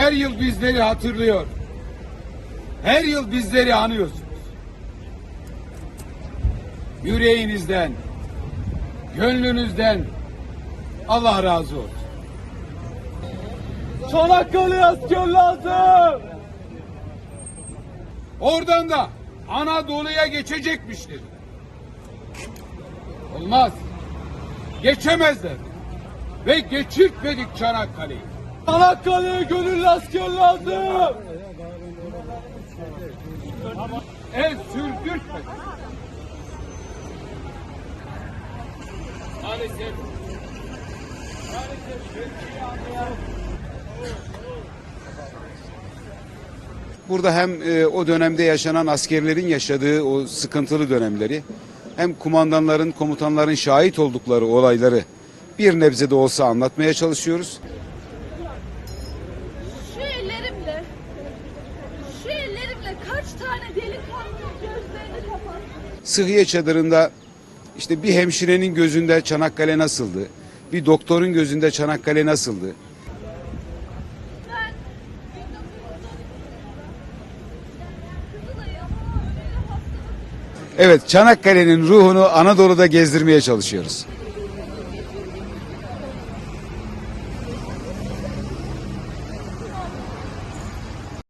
her yıl bizleri hatırlıyor. Her yıl bizleri anıyorsunuz. Yüreğinizden, gönlünüzden Allah razı olsun. Çanakkale asker lazım. Oradan da Anadolu'ya geçecekmiştir. Olmaz. Geçemezler. Ve geçirtmedik Çanakkale'yi. Çanakkale'ye gönüllü asker lazım. El sürdürtmedik. Maalesef. Burada hem e, o dönemde yaşanan askerlerin yaşadığı o sıkıntılı dönemleri hem kumandanların, komutanların şahit oldukları olayları bir nebze de olsa anlatmaya çalışıyoruz. Ellerimle, şu ellerimle kaç tane delikanlı gözlerini kapattım. Sıhhiye çadırında işte bir hemşirenin gözünde Çanakkale nasıldı? Bir doktorun gözünde Çanakkale nasıldı? Ben 1990 Kızılay'ı öyle hastalık Evet Çanakkale'nin ruhunu Anadolu'da gezdirmeye çalışıyoruz.